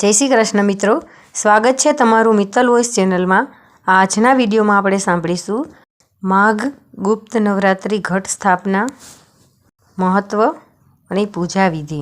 જય શ્રી કૃષ્ણ મિત્રો. સ્વાગત છે તમારું મિત્તલ વોઇસ ચેનલમાં. આજના વિડીયોમાં આપણે સાંભળીશું માઘ ગુપ્ત નવરાત્રિ ઘટ સ્થાપના મહત્ત્વ અને પૂજા વિધિ.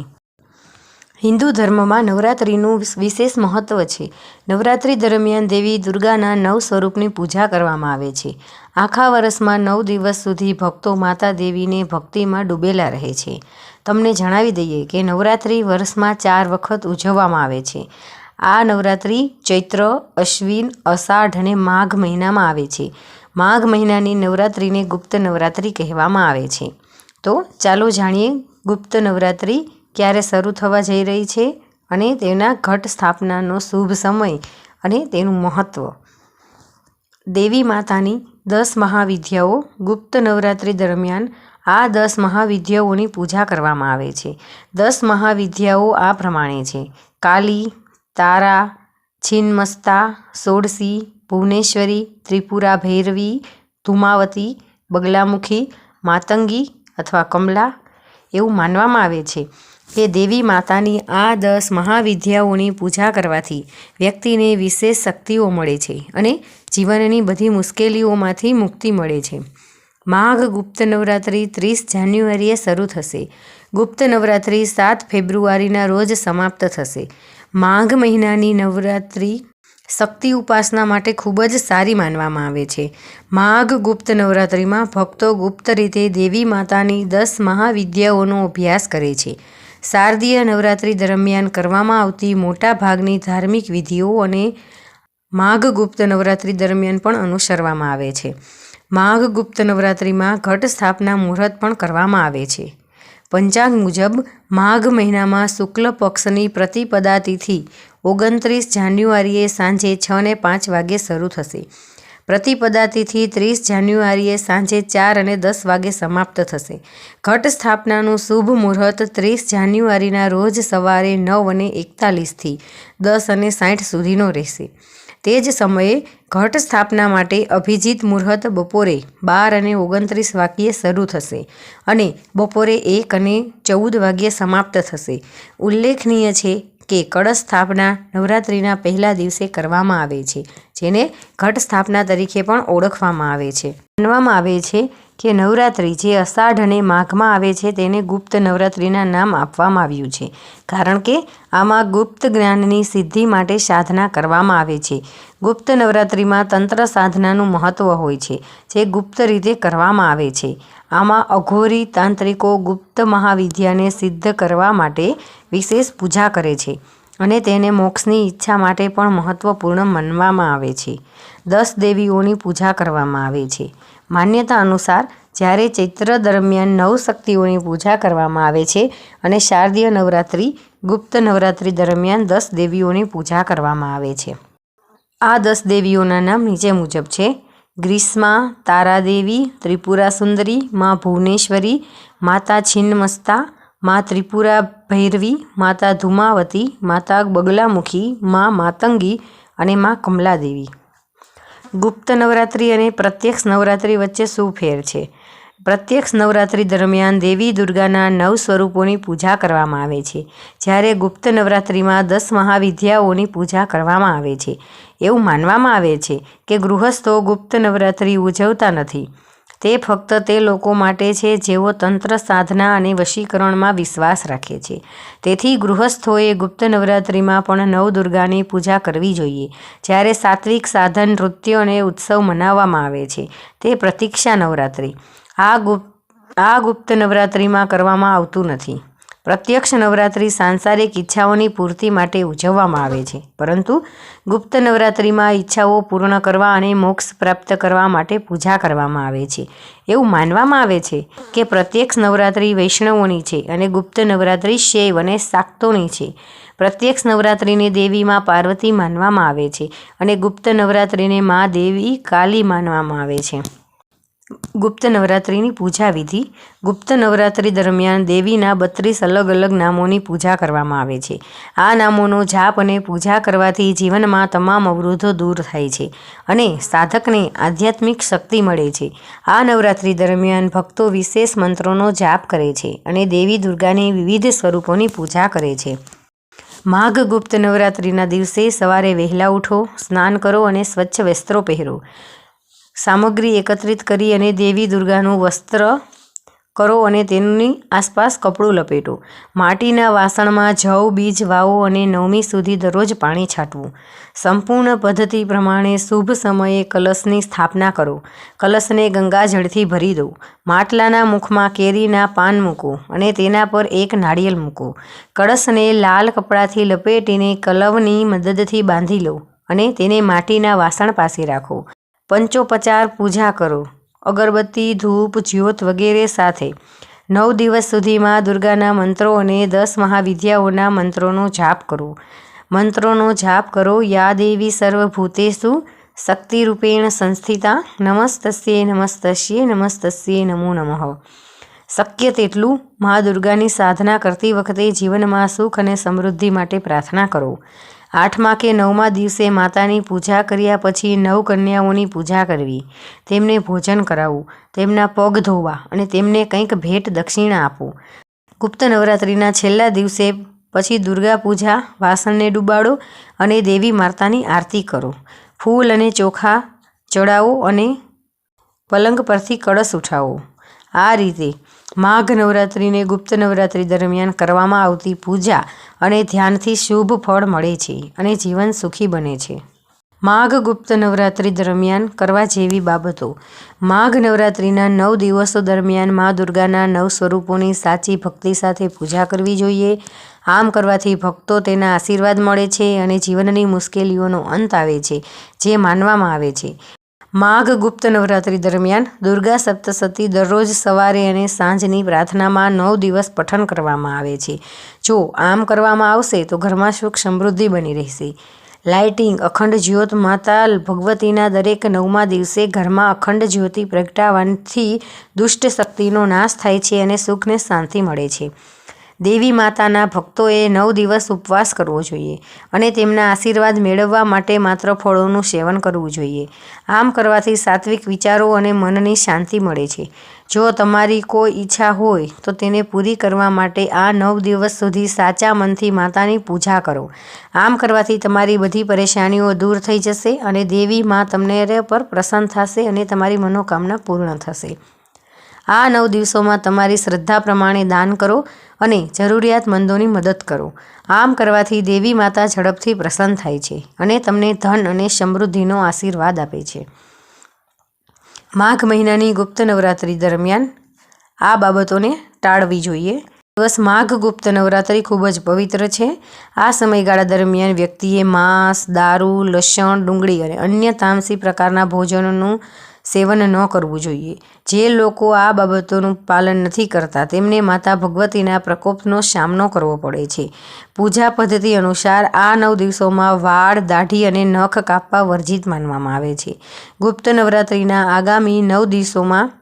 હિન્દુ ધર્મમાં નવરાત્રિનું વિશેષ મહત્ત્વ છે. નવરાત્રિ દરમિયાન દેવી દુર્ગાના નવ સ્વરૂપની પૂજા કરવામાં આવે છે. આખા વર્ષમાં નવ દિવસ સુધી ભક્તો માતા દેવીને ભક્તિમાં ડૂબેલા રહે છે. તમને જણાવી દઈએ કે નવરાત્રિ વર્ષમાં ચાર વખત ઉજવવામાં આવે છે. આ નવરાત્રિ ચૈત્ર, અશ્વિન, અષાઢ અને માઘ મહિનામાં આવે છે. માઘ મહિનાની નવરાત્રિને ગુપ્ત નવરાત્રિ કહેવામાં આવે છે. તો ચાલો જાણીએ ગુપ્ત નવરાત્રિ ક્યારે શરૂ થવા જઈ રહી છે અને તેના ઘટ સ્થાપનાનો શુભ સમય અને તેનું મહત્ત્વ દેવી માતાની દસ મહાવિદ્યાઓ ગુપ્ત નવરાત્રિ દરમિયાન આ દસ મહાવિદ્યાઓની પૂજા કરવામાં આવે છે. દસ મહાવિદ્યાઓ આ પ્રમાણે છે. કાલી, તારા, છિન્મસ્તા સોડસી ભુવનેશ્વરી, ત્રિપુરા ભૈરવી, ધુમાવતી, બગલામુખી, માતંગી અથવા કમલા એવું માનવામાં આવે છે. કે દેવી માતાની આ દસ મહાવિદ્યાઓની પૂજા કરવાથી વ્યક્તિને વિશેષ શક્તિઓ મળે છે અને જીવનની બધી મુશ્કેલીઓમાંથી મુક્તિ મળે છે. માઘ ગુપ્ત નવરાત્રિ ત્રીસ જાન્યુઆરીએ શરૂ થશે. ગુપ્ત નવરાત્રિ સાત ફેબ્રુઆરીના રોજ સમાપ્ત થશે. માઘ મહિનાની નવરાત્રિ શક્તિ ઉપાસના માટે ખૂબ જ સારી માનવામાં આવે છે. માઘ ગુપ્ત નવરાત્રિમાં ભક્તો ગુપ્ત રીતે દેવી માતાની દસ મહાવિદ્યાઓનો અભ્યાસ કરે છે. શારદીય નવરાત્રિ દરમિયાન કરવામાં આવતી મોટા ભાગની ધાર્મિક વિધિઓ અને માઘ ગુપ્ત નવરાત્રિ દરમિયાન પણ અનુસરવામાં આવે છે. માઘ ગુપ્ત નવરાત્રિમાં ઘટ સ્થાપના મુહૂર્ત પણ કરવામાં આવે છે. પંચાંગ મુજબ, માઘ મહિનામાં શુક્લ પક્ષની પ્રતિપદા તિથિ ઓગણત્રીસ જાન્યુઆરીએ સાંજે છ ને પાંચ વાગ્યે શરૂ થશે. પ્રતિપદા તિથિ ત્રીસ જાન્યુઆરીએ સાંજે ચાર અને દસ વાગે સમાપ્ત થશે. ઘટ સ્થાપનાનું શુભ મુહૂર્ત ત્રીસ જાન્યુઆરીના રોજ સવારે નવ અને એકતાલીસથી દસ અને સાઠ સુધીનો રહેશે. તે જ સમયે ઘટ સ્થાપના માટે અભિજીત મુહૂર્ત બપોરે બાર અને ઓગણત્રીસ વાગ્યે શરૂ થશે અને બપોરે એક અને ચૌદ વાગ્યે સમાપ્ત થશે. ઉલ્લેખનીય છે કે કળશ સ્થાપના નવરાત્રિના પહેલા દિવસે કરવામાં આવે છે, જેને ઘટ સ્થાપના તરીકે પણ ઓળખવામાં આવે છે. માનવામાં આવે છે કે નવરાત્રિ જે અષાઢ અને માઘમાં આવે છે તેને ગુપ્ત નવરાત્રિના નામ આપવામાં આવ્યું છે, કારણ કે આમાં ગુપ્ત જ્ઞાનની સિદ્ધિ માટે સાધના કરવામાં આવે છે. ગુપ્ત નવરાત્રિમાં તંત્ર સાધનાનું મહત્ત્વ હોય છે, જે ગુપ્ત રીતે કરવામાં આવે છે. આમાં અઘોરી તાંત્રિકો ગુપ્ત મહાવિદ્યાને સિદ્ધ કરવા માટે વિશેષ પૂજા કરે છે અને તેને મોક્ષની ઈચ્છા માટે પણ મહત્ત્વપૂર્ણ માનવામાં આવે છે. દસ દેવીઓની પૂજા કરવામાં આવે છે. માન્યતા અનુસાર, જ્યારે ચૈત્ર દરમિયાન નવ શક્તિઓની પૂજા કરવામાં આવે છે અને શારદીય નવરાત્રિ, ગુપ્ત નવરાત્રિ દરમિયાન દસ દેવીઓની પૂજા કરવામાં આવે છે. આ દસ દેવીઓના નામ નીચે મુજબ છે. ગ્રીષ્મા, તારાદેવી, ત્રિપુરા સુંદરી, મા ભુવનેશ્વરી, માતા છિન્નમસ્તા મા ત્રિપુરા ભૈરવી, માતા ધુમાવતી, માતા બગલામુખી, મા માતંગી અને મા કમલાદેવી. ગુપ્ત નવરાત્રિ અને પ્રત્યક્ષ નવરાત્રિ વચ્ચે શું ફેર છે? પ્રત્યક્ષ નવરાત્રિ દરમિયાન દેવી દુર્ગાના નવ સ્વરૂપોની પૂજા કરવામાં આવે છે, જ્યારે ગુપ્ત નવરાત્રિમાં દસ મહાવિદ્યાઓની પૂજા કરવામાં આવે છે. એવું માનવામાં આવે છે કે ગૃહસ્થો ગુપ્ત નવરાત્રિ ઉજવતા નથી. તે ફક્ત તે લોકો માટે છે જેઓ તંત્ર સાધના અને વશીકરણમાં વિશ્વાસ રાખે છે. તેથી ગૃહસ્થોએ ગુપ્ત નવરાત્રિમાં પણ નવદુર્ગાની પૂજા કરવી જોઈએ, જ્યારે સાત્વિક સાધન, નૃત્ય અને ઉત્સવ મનાવવામાં આવે છે. તે પ્રતીક્ષા નવરાત્રિ. આ ગુપ્ત આ ગુપ્ત નવરાત્રિમાં કરવામાં આવતું નથી. પ્રત્યક્ષ નવરાત્રિ સાંસારિક ઈચ્છાઓની પૂર્તિ માટે ઉજવવામાં આવે છે. પરંતુ ગુપ્ત નવરાત્રિમાં ઈચ્છાઓ પૂર્ણ કરવા અને મોક્ષ પ્રાપ્ત કરવા માટે પૂજા કરવામાં આવે છે. એવું માનવામાં આવે છે કે પ્રત્યક્ષ નવરાત્રિ વૈષ્ણવોની છે અને ગુપ્ત નવરાત્રિ શૈવ અને શાક્તોની છે. પ્રત્યક્ષ નવરાત્રિને દેવીમાં પાર્વતી માનવામાં આવે છે અને ગુપ્ત નવરાત્રિને મા દેવી કાલી માનવામાં આવે છે. ગુપ્ત નવરાત્રિની પૂજા વિધિ. ગુપ્ત નવરાત્રિ દરમિયાન દેવીના બત્રીસ અલગ અલગ નામોની પૂજા કરવામાં આવે છે. આ નામોનો જાપ અને પૂજા કરવાથી જીવનમાં તમામ અવરોધો દૂર થાય છે અને સાધકને આધ્યાત્મિક શક્તિ મળે છે. આ નવરાત્રિ દરમિયાન ભક્તો વિશેષ મંત્રોનો જાપ કરે છે અને દેવી દુર્ગાની વિવિધ સ્વરૂપોની પૂજા કરે છે. માઘ ગુપ્ત નવરાત્રિના દિવસે સવારે વહેલા ઉઠો, સ્નાન કરો અને સ્વચ્છ વસ્ત્રો પહેરો. સામગ્રી એકત્રિત કરી અને દેવી દુર્ગાનું વસ્ત્ર કરો અને તેની આસપાસ કપડું લપેટો. માટીના વાસણમાં જવ, બીજ, વાવો અને નવમી સુધી દરરોજ પાણી છાંટવું. સંપૂર્ણ પદ્ધતિ પ્રમાણે શુભ સમયે કલશની સ્થાપના કરો. કલશને ગંગાજળથી ભરી દો. માટલાના મુખમાં કેરીના પાન મૂકો અને તેના પર એક નાળિયેર મૂકો. કળશને લાલ કપડાથી લપેટીને કલવની મદદથી બાંધી લો અને તેને માટીના વાસણ પાસે રાખો. પંચોપચાર પૂજા કરો. અગરબત્તી, ધૂપ, જ્યોત વગેરે સાથે. નવ દિવસ સુધીમાં દુર્ગાના મંત્રો અને દસ મહાવિદ્યાઓના મંત્રોનો જાપ કરો. મંત્રોનો જાપ કરો, યા દેવી સર્વભૂતેશુ શક્તિરૂપેણ સંસ્થિતા નમસ્તસ્યે નમસ્તસ્યે નમસ્તસ્યે નમો નમઃ. શક્ય તેટલું મા દુર્ગાની સાધના કરતી વખતે જીવનમાં સુખ અને સમૃદ્ધિ માટે પ્રાર્થના કરો. આઠમા કે નવમા દિવસે માતાની પૂજા કર્યા પછી નવ કન્યાઓની પૂજા કરવી, તેમને ભોજન કરાવવું, તેમના પગ ધોવા અને તેમને કંઈક ભેટ દક્ષિણા આપો ગુપ્ત નવરાત્રિના છેલ્લા દિવસે પછી દુર્ગા પૂજા, વાસણને ડૂબાડો અને દેવી માતાની આરતી કરો. ફૂલ અને ચોખા ચડાવો અને પલંગ પરથી કળશ ઉઠાવો. આ રીતે માઘ નવરાત્રિને ગુપ્ત નવરાત્રિ દરમિયાન કરવામાં આવતી પૂજા અને ધ્યાનથી શુભ ફળ મળે છે અને જીવન સુખી બને છે. માઘ ગુપ્ત નવરાત્રિ દરમિયાન કરવા જેવી બાબતો. માઘ નવરાત્રિના નવ દિવસો દરમિયાન મા દુર્ગાના નવ સ્વરૂપોની સાચી ભક્તિ સાથે પૂજા કરવી જોઈએ. આમ કરવાથી ભક્તો તેના આશીર્વાદ મળે છે અને જીવનની મુશ્કેલીઓનો અંત આવે છે, જે માનવામાં આવે છે. માઘ ગુપ્ત નવરાત્રિ દરમિયાન દુર્ગા સપ્તસતી દરરોજ સવારે અને સાંજની પ્રાર્થનામાં નવ દિવસ પઠન કરવામાં આવે છે. જો આમ કરવામાં આવશે તો ઘરમાં સુખ સમૃદ્ધિ બની રહેશે. લાઇટિંગ, અખંડ જ્યોત માતા ભગવતીના દરેક નવમા દિવસે ઘરમાં અખંડ જ્યોતિ પ્રગટાવવાથી દુષ્ટ શક્તિનો નાશ થાય છે અને સુખને શાંતિ મળે છે. દેવી માતાના ભક્તોએ નવ દિવસ ઉપવાસ કરવો જોઈએ અને તેમના આશીર્વાદ મેળવવા માટે માત્ર ફળોનું સેવન કરવું જોઈએ. આમ કરવાથી સાત્વિક વિચારો અને મનની શાંતિ મળે છે. જો તમારી કોઈ ઈચ્છા હોય તો તેને પૂરી કરવા માટે આ નવ દિવસ સુધી સાચા મનથી માતાની પૂજા કરો. આમ કરવાથી તમારી બધી પરેશાનીઓ દૂર થઈ જશે અને દેવી મા તમને પર પ્રસન્ન થશે અને તમારી મનોકામના પૂર્ણ થશે. આ નવ દિવસોમાં તમારી શ્રદ્ધા પ્રમાણે દાન કરો અને જરૂરિયાતમંદોની મદદ કરો. આમ કરવાથી દેવી માતા ઝડપથી પ્રસન્ન થાય છે અને તમને ધન અને સમૃદ્ધિનો આશીર્વાદ આપે છે. માઘ મહિનાની ગુપ્ત નવરાત્રિ દરમિયાન આ બાબતોને ટાળવી જોઈએ. દિવસ માઘ ગુપ્ત નવરાત્રિ ખૂબ જ પવિત્ર છે. આ સમયગાળા દરમિયાન વ્યક્તિએ માંસ, દારૂ, લસણ, ડુંગળી અને અન્ય તામસી પ્રકારના ભોજનનું સેવન ન કરવું જોઈએ. જે લોકો આ બાબતોનું પાલન નથી કરતા, તેમને માતા ભગવતીના પ્રકોપનો સામનો કરવો પડે છે. પૂજા પદ્ધતિ અનુસાર આ નવ દિવસોમાં વાળ, દાઢી અને નખ કાપવા વર્જિત માનવામાં આવે છે. ગુપ્ત નવરાત્રિના આગામી નવ દિવસોમાં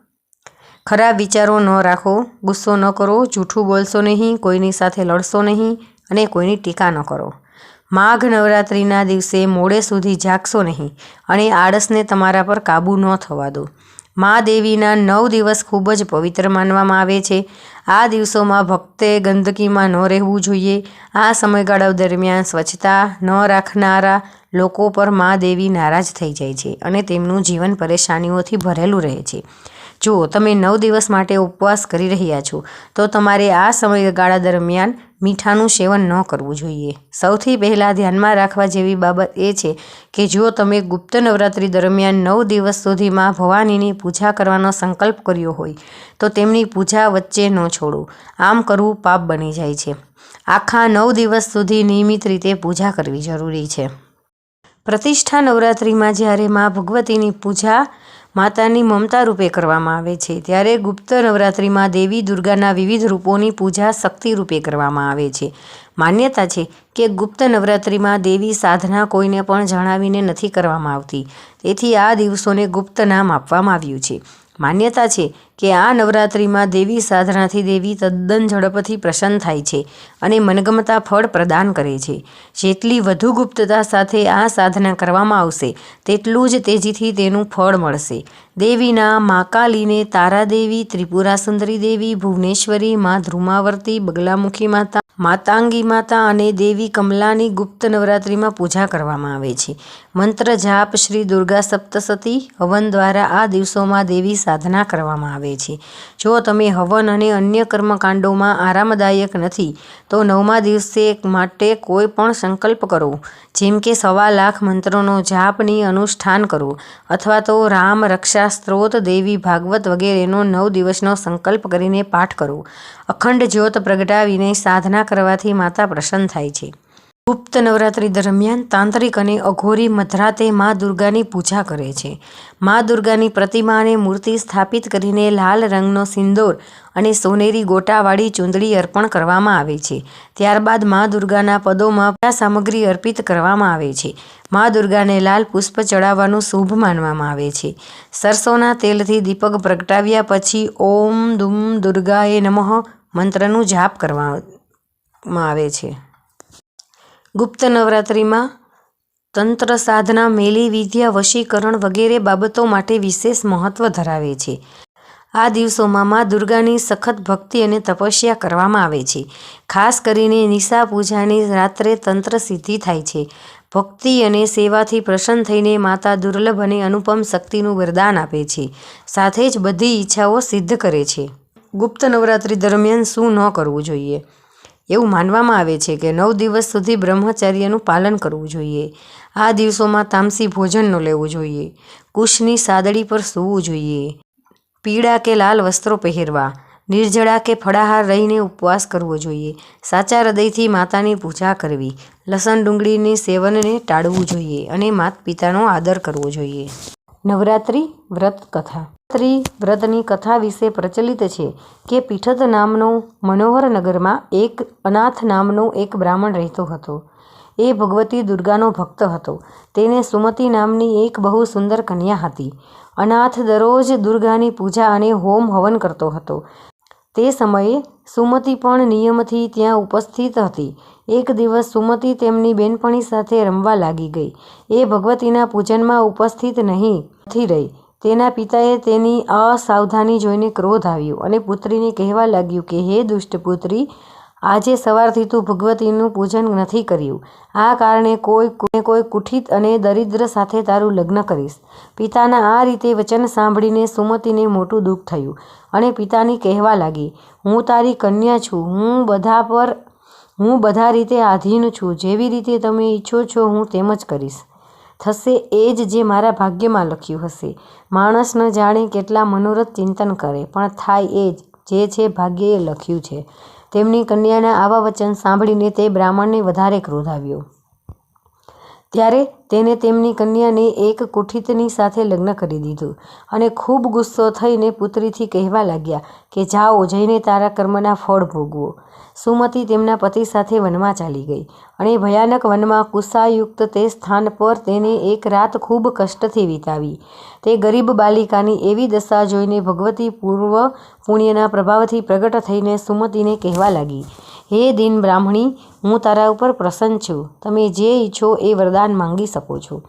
ખરાબ વિચારો ન રાખો, ગુસ્સો ન કરો, જૂઠું બોલશો નહીં, કોઈની સાથે લડશો નહીં અને કોઈની ટીકા ન કરો. માઘ નવરાત્રિના દિવસે મોડે સુધી જાગશો નહીં અને આળસને તમારા પર કાબૂ ન થવા દો. મા દેવીના નવ દિવસ ખૂબ જ પવિત્ર માનવામાં આવે છે. આ દિવસોમાં ભક્તે ગંદકીમાં ન રહેવું જોઈએ. આ સમયગાળા દરમિયાન સ્વચ્છતા ન રાખનારા લોકો પર મા દેવી નારાજ થઈ જાય છે અને તેમનું જીવન પરેશાનીઓથી ભરેલું રહે છે. જો તમે નવ દિવસ માટે ઉપવાસ કરી રહ્યા છો. તો તમારે આ સમયગાળા દરમિયાન મીઠાનું સેવન ન કરવું જોઈએ. સૌથી પહેલાં ધ્યાનમાં રાખવા જેવી બાબત એ છે કે જો તમે ગુપ્ત નવરાત્રિ દરમિયાન નવ દિવસ સુધીમાં ભવાનીની પૂજા કરવાનો સંકલ્પ કર્યો હોય, તો તેમની પૂજા વચ્ચે ન છોડો. આમ કરવું પાપ બની જાય છે. આખા નવ દિવસ સુધી નિયમિત રીતે પૂજા કરવી જરૂરી છે. પ્રતિષ્ઠા નવરાત્રિમાં જ્યારે મા ભગવતીની પૂજા માતાની મમતા રૂપે કરવામાં આવે છે. ત્યારે ગુપ્ત નવરાત્રિમાં દેવી દુર્ગાના વિવિધ રૂપોની પૂજા શક્તિ રૂપે કરવામાં આવે છે. માન્યતા છે કે ગુપ્ત નવરાત્રિમાં દેવી સાધના કોઈને પણ જણાવીને નથી કરવામાં આવતી. તેથી આ દિવસોને ગુપ્ત નામ આપવામાં આવ્યું છે. માન્યતા છે કે આ નવરાત્રિમાં દેવી સાધનાથી દેવી તદ્દન ઝડપથી પ્રસન્ન થાય છે અને મનગમતા ફળ પ્રદાન કરે છે. જેટલી વધુ ગુપ્તતા સાથે આ સાધના કરવામાં આવશે, તેટલું જ તેજીથી તેનું ફળ મળશે. દેવીના માકાલીને તારાદેવી ત્રિપુરા સુંદરી દેવી, ભુવનેશ્વરી, મા ધ્રુમાવર્તી, બગલામુખી માતા માતાંગી માતા અને દેવી કમલાની ગુપ્ત નવરાત્રિમાં પૂજા કરવામાં આવે છે. મંત્ર જાપ શ્રી દુર્ગા સપ્તસતી હવન દ્વારા આ દિવસોમાં દેવી સાધના કરવામાં આવે છે. જો તમે હવન અને અન્ય કર્મકાંડોમાં આરામદાયક નથી, તો નવમા દિવસે માટે કોઈ પણ સંકલ્પ કરો. જેમ કે સવા લાખ મંત્રોનો જાપની અનુષ્ઠાન કરો, અથવા તો રામ રક્ષા સ્ત્રોત દેવી ભાગવત વગેરેનો નવ દિવસનો સંકલ્પ કરીને પાઠ કરો. અખંડ જ્યોત પ્રગટાવીને સાધના કરવાથી માતા પ્રસન્ન થાય છે. ગુપ્ત નવરાત્રિ દરમિયાન તાંત્રિક અને અઘોરી મધરાતે મા દુર્ગાની પૂજા કરે છે. મા દુર્ગાની પ્રતિમા અને મૂર્તિ સ્થાપિત કરીને લાલ રંગનો સિંદોર અને સોનેરી ગોટાવાળી ચૂંદડી અર્પણ કરવામાં આવે છે. ત્યારબાદ મા દુર્ગાના પદોમાં સામગ્રી અર્પિત કરવામાં આવે છે. મા દુર્ગાને લાલ પુષ્પ ચડાવવાનું શુભ માનવામાં આવે છે. સરસોના તેલથી દીપક પ્રગટાવ્યા પછી ઓમ દુમ દુર્ગાએ નમઃ મંત્રનું જાપ કરવામાં આવે છે. ગુપ્ત નવરાત્રિમાં તંત્ર સાધના, મેલી, વિદ્યા, વશીકરણ વગેરે બાબતો માટે વિશેષ મહત્વ ધરાવે છે. આ દિવસોમાં મા દુર્ગાની સખત ભક્તિ અને તપસ્યા કરવામાં આવે છે. ખાસ કરીને નિશા પૂજાની રાત્રે તંત્ર સિદ્ધિ થાય છે. ભક્તિ અને સેવાથી પ્રસન્ન થઈને માતા દુર્લભ અને અનુપમ શક્તિનું વરદાન આપે છે. સાથે જ બધી ઈચ્છાઓ સિદ્ધ કરે છે. ગુપ્ત નવરાત્રિ દરમિયાન શું ન કરવું જોઈએ? એવું માનવામાં આવે છે કે નવ દિવસ સુધી બ્રહ્મચર્યનું પાલન કરવું જોઈએ. આ દિવસોમાં તામસી ભોજનનો લેવું જોઈએ. કુશની સાદડી પર સૂવું જોઈએ. પીળા કે લાલ વસ્ત્રો પહેરવા. નિર્જળા કે ફળાહાર રહીને ઉપવાસ કરવો જોઈએ. સાચા હૃદયથી માતાની પૂજા કરવી. લસણ ડુંગળીની સેવનને ટાળવું જોઈએ અને માત પિતાનો આદર કરવો જોઈએ. નવરાત્રિ વ્રત કથા. નવરાત્રિ વ્રતની કથા વિશે પ્રચલિત છે કે પીઠત નામનો મનોહર નગરમાં એક અનાથ નામનો એક બ્રાહ્મણ રહેતો હતો. એ ભગવતી દુર્ગાનો ભક્ત હતો. તેને સુમતિ નામની એક બહુ સુંદર કન્યા હતી. અનાથ દરરોજ દુર્ગાની પૂજા અને હોમ હવન કરતો હતો. તે સમયે સુમતિ પણ નિયમથી ત્યાં ઉપસ્થિત હતી. એક દિવસ સુમતિ તેમની બેનપણી સાથે રમવા લાગી ગઈ. એ ભગવતીના પૂજનમાં ઉપસ્થિત નહીં રહી. તેના પિતાએ તેની અસાવધાની જોઈને ક્રોધ આવ્યો અને પુત્રીને કહેવા લાગ્યું કે, હે દુષ્ટ પુત્રી આજે સવારથી તું ભગવતીનું પૂજન નથી કર્યું. આ કારણે કોઈ કોઈ કુઠિત અને દરિદ્ર સાથે તારું લગ્ન કરીશ પિતાના આ રીતે વચન સાંભળીને સુમતીને મોટું દુઃખ થયું અને પિતાની કહેવા લાગી, હું તારી કન્યા છું. હું બધા પર, હું બધા રીતે આધીન છું. જેવી રીતે તમે ઈચ્છો છો, હું તેમ જ કરીશ. થશે એ જ જે મારા ભાગ્યમાં લખ્યું હશે. માણસ ન જાણે કેટલા મનોરથ ચિંતન કરે, પણ થાય એ જ, જે છે ભાગ્યએ લખ્યું છે. તેમની કન્યાના આવા વચન સાંભળીને તે બ્રાહ્મણને વધારે ક્રોધ આવ્યો ત્યારે તેને તેમની કન્યાને એક કુઠિતની સાથે લગ્ન કરી દીધું અને ખૂબ ગુસ્સો થઈને પુત્રીથી કહેવા લાગ્યા કે જાઓ જઈને તારા કર્મના ફળ ભોગવો. સુમતિ તેમના પતિ સાથે વનમાં ચાલી ગઈ અને ભયાનક વનમાં કુસાયુક્ત તે સ્થાન પર તેને એક રાત ખૂબ કષ્ટથી વિતાવી. તે ગરીબ બાલિકાની એવી દશા જોઈને ભગવતી પૂર્વ પુણ્યના પ્રભાવથી પ્રગટ થઈને સુમતિને કહેવા લાગી, હે દિન બ્રાહ્મણી, હું તારા ઉપર પ્રસન્ન છું. તમે જે ઈચ્છો એ વરદાન માંગી શકો છો.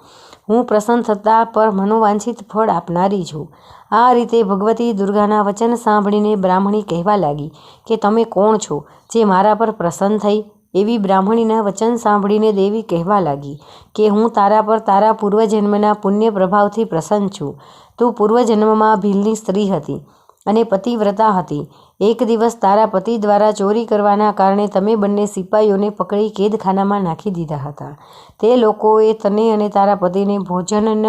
હું પ્રસન્ન થતાં પર મનોવાંછિત ફળ આપનારી છું. આ રીતે ભગવતી દુર્ગાના વચન સાંભળીને બ્રાહ્મણી કહેવા લાગી કે તમે કોણ છો જે મારા પર પ્રસન્ન થઈ? એવી બ્રાહ્મણીના વચન સાંભળીને દેવી કહેવા લાગી કે હું તારા પર તારા પૂર્વજન્મના પુણ્ય પ્રભાવથી પ્રસન્ન છું. તું પૂર્વજન્મમાં ભીલની સ્ત્રી હતી. અને પતિવ્રતા હતી. એક દિવસ તારા પતિ દ્વારા ચોરી કરવાના કારણે તમે બંને સિપાઈઓને પકડી કેદખાનામાં નાખી દીધા હતા. તે લોકોએ તને અને તારા પતિને ભોજન ન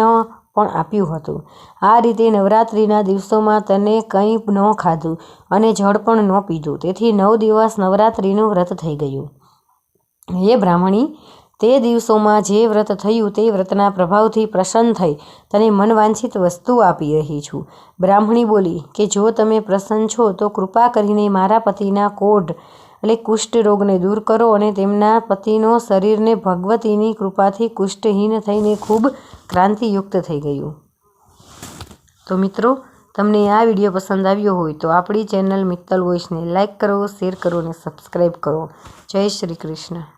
પણ આપ્યું હતું. આ રીતે નવરાત્રિના દિવસોમાં તને કંઈ ન ખાધું અને જળ પણ ન પીધું. તેથી નવ દિવસ નવરાત્રિનું વ્રત થઈ ગયું. હે બ્રાહ્મણી તે દિવસોમાં જે વ્રત થયું તે વ્રતના પ્રભાવથી પ્રસન્ન થઈ તને મનવાંછિત વસ્તુ આપી રહી છું. બ્રાહ્મણી બોલી, કે જો તમે પ્રસન્ન છો તો કૃપા કરીને મારા પતિના કોઢ એટલે કુષ્ઠ રોગને દૂર કરો અને તેમના પતિનો શરીરને ભગવતીની કૃપાથી કુષ્ઠહીન થઈને ખૂબ ક્રાંતિયુક્ત થઈ ગયું. તો મિત્રો, તમને આ વીડિયો પસંદ આવ્યો હોય તો આપણી ચેનલ મિત્તલ વોઇસને લાઇક કરો, શેર કરો અને સબસ્ક્રાઈબ કરો. જય શ્રી કૃષ્ણ.